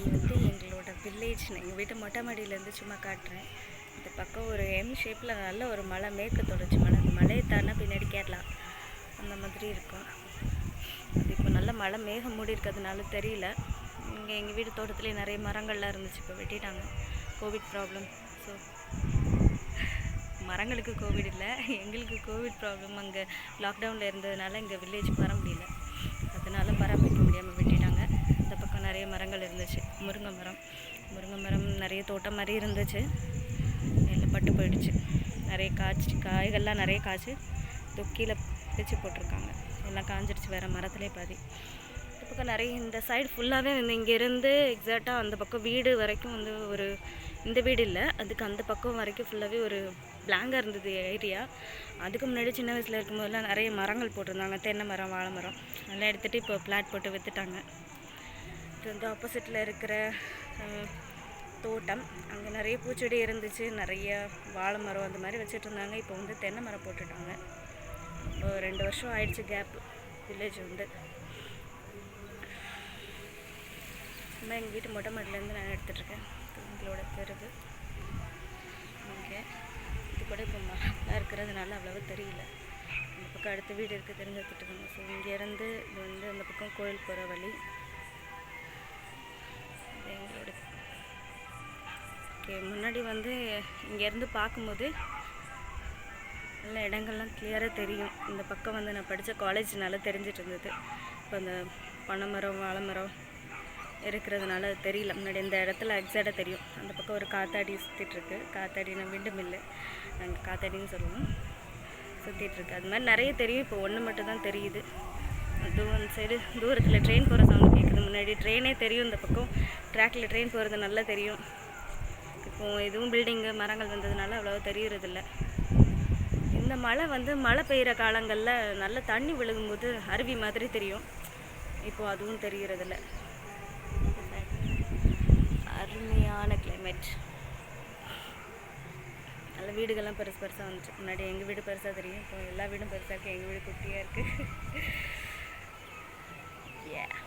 இன்றைக்கி வந்து எங்களோட வில்லேஜ் எங்கள் வீட்டு மொட்டை மாடியிலேருந்து சும்மா காட்டுறேன். இந்த பக்கம் ஒரு எம் ஷேப்பில் நல்ல ஒரு மலை மேற்கு தொடர்ச்சி மலை. அந்த மலையை தானா பின்னாடி கேரளா. அந்த மாதிரி இருக்கும். அது இப்போ நல்ல மழை மேகம் மூடி இருக்கிறதுனால தெரியல. இங்கே எங்கள் வீட்டு தோட்டத்துலேயே நிறைய மரங்கள்லாம் இருந்துச்சு இப்போ வெட்டிட்டாங்க. கோவிட் ப்ராப்ளம் ஸோ மரங்களுக்கு கோவிட் இல்லை. எங்களுக்கு கோவிட் ப்ராப்ளம் அங்கே லாக்டவுனில் இருந்ததுனால இங்கே வில்லேஜுக்கு வர முடியல. அதனால பராமரிக்க முடியாமல் வெட்டிட்டாங்க. அந்த பக்கம் நிறைய மரங்கள் இருந்துச்சு. முருங்கை மரம் முருங்கை மரம் நிறைய தோட்டம் மாதிரி இருந்துச்சு. எல்லாம் பட்டு போயிடுச்சு. நிறைய காய்ச்சி காய்கள்லாம் நிறைய காய்ச்சி தொக்கியில் பிச்சு போட்டிருக்காங்க. எல்லாம் காஞ்சிடுச்சு வேறு மரத்துலேயே பாதி. இந்த பக்கம் நிறைய இந்த சைடு ஃபுல்லாகவே வந்து இங்கேருந்து எக்ஸாக்டாக அந்த பக்கம் வீடு வரைக்கும் வந்து ஒரு இந்த வீடு இல்லை. அதுக்கு அந்த பக்கம் வரைக்கும் ஃபுல்லாகவே ஒரு பிளாங்காக இருந்தது ஏரியா அதுக்கு முன்னாடி சின்ன வயசில் இருக்கும்போதெல்லாம் நிறைய மரங்கள் போட்டிருந்தாங்க. தென்னை மரம் வாழை மரம். அதெல்லாம் எடுத்துகிட்டு இப்போ பிளாட் போட்டு விற்றுட்டாங்க இது வந்து ஆப்போசிட்டில் இருக்கிற தோட்டம். அங்கே நிறைய பூச்செடி இருந்துச்சு. நிறைய வாழை மரம் அந்த மாதிரி வச்சுட்டு இருந்தாங்க. இப்போ வந்து தென்னை மரம் போட்டுட்டாங்க. இப்போ ரெண்டு வருஷம் ஆயிடுச்சு கேப் வில்லேஜ் வந்து. நான் எங்கள் வீட்டு மொட்டை மாட்டிலேருந்து நான் எடுத்துகிட்ருக்கேன் எங்களோட தெருவு. ஓகே இது கூட இப்போ மரம்லாம் இருக்கிறதுனால அவ்வளோவா தெரியல. இந்த பக்கம் அடுத்த வீடு இருக்குது தெரிஞ்சு எடுத்துகிட்டு ஸோ இங்கேருந்து இது வந்து அந்த பக்கம் கோயில் போகிற வழி. ஓகே முன்னாடி வந்து இங்கேருந்து பார்க்கும்போது நல்ல இடங்கள்லாம் கிளியராக தெரியும். இந்த பக்கம் வந்து நான் படித்த காலேஜ்னால தெரிஞ்சிட்டு இருந்தது. இப்போ அந்த பனைமரம் வாழை மரம் இருக்கிறதுனால தெரியல. முன்னாடி இந்த இடத்துல எக்ஸாக்டாக தெரியும். அந்த பக்கம் ஒரு காத்தாடி சுற்றிட்டுருக்கு காத்தாடினா விண்டு மில்லு நாங்கள் காத்தாடின்னு சொல்லுவோம். சுற்றிட்டுருக்கு அது மாதிரி நிறைய தெரியும். இப்போ ஒன்று மட்டும் தான் தெரியுது. அதுவும் அந்த சைடு தூரத்தில் ட்ரெயின் போகிற சவுண்ட் கேட்குது முன்னாடி ட்ரெயினே தெரியும் இந்த பக்கம். ட்ராக்கில் ட்ரெயின் போகிறது நல்லா தெரியும். இப்போ எதுவும் பில்டிங்கு மரங்கள் வந்ததுனால அவ்வளோவா தெரியறதில்ல. இந்த மழை வந்து மழை பெய்கிற காலங்களில் நல்ல தண்ணி விழுகும்போது அருவி மாதிரி தெரியும். இப்போ அதுவும் தெரிகிறதில்ல அருமையான கிளைமேட் நல்ல வீடுகள்லாம் பெருசு பெருசாக வந்துச்சு. முன்னாடி எங்கள் வீடு பெருசாக தெரியும் இப்போ எல்லா வீடும் பெருசாக இருக்குது எங்கள் வீடு குட்டியாக இருக்குது